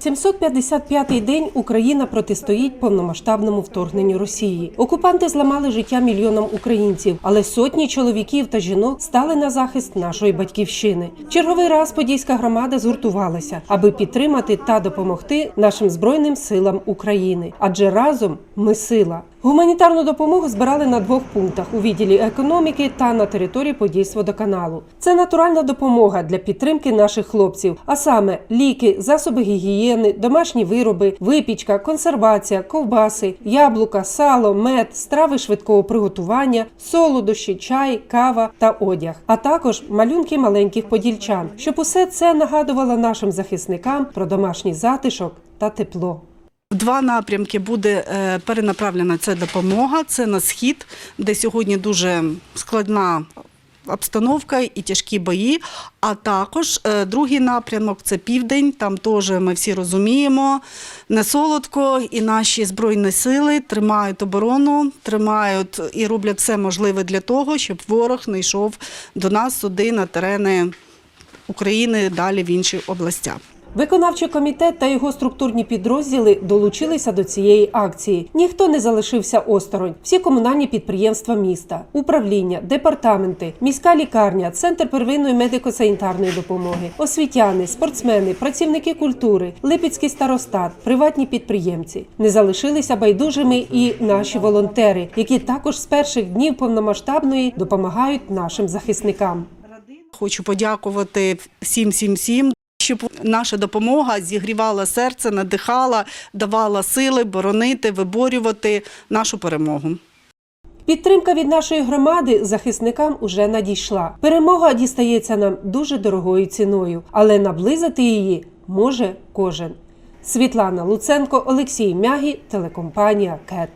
755-й день Україна протистоїть повномасштабному вторгненню Росії. Окупанти зламали життя мільйонам українців, але сотні чоловіків та жінок стали на захист нашої батьківщини. Черговий раз подільська громада згуртувалася, аби підтримати та допомогти нашим збройним силам України. Адже разом ми сила. Гуманітарну допомогу збирали на двох пунктах у відділі економіки та на території Подільськводоканалу. Це натуральна допомога для підтримки наших хлопців, а саме ліки, засоби гігієни, домашні вироби, випічка, консервація, ковбаси, яблука, сало, мед, страви швидкого приготування, солодощі, чай, кава та одяг, а також малюнки маленьких подільчан, щоб усе це нагадувало нашим захисникам про домашній затишок та тепло. Два напрямки буде е, перенаправлена ця допомога. Це на схід, де сьогодні дуже складна обстановка і тяжкі бої. А також е, другий напрямок це південь. Там теж ми всі розуміємо. Не солодко, і наші збройні сили тримають оборону, тримають і роблять все можливе для того, щоб ворог не йшов до нас сюди на терени України, далі в інші областя. Виконавчий комітет та його структурні підрозділи долучилися до цієї акції. Ніхто не залишився осторонь. Всі комунальні підприємства міста, управління, департаменти, міська лікарня, центр первинної медико-санітарної допомоги, освітяни, спортсмени, працівники культури, Липецький старостат, приватні підприємці. Не залишилися байдужими і наші волонтери, які також з перших днів повномасштабної допомагають нашим захисникам. Хочу подякувати всім, всім, всім. Щоб наша допомога зігрівала серце, надихала, давала сили боронити, виборювати нашу перемогу. Підтримка від нашої громади захисникам уже надійшла. Перемога дістається нам дуже дорогою ціною, але наблизити її може кожен. Світлана Луценко, Олексій Мягі, телекомпанія КЕТ.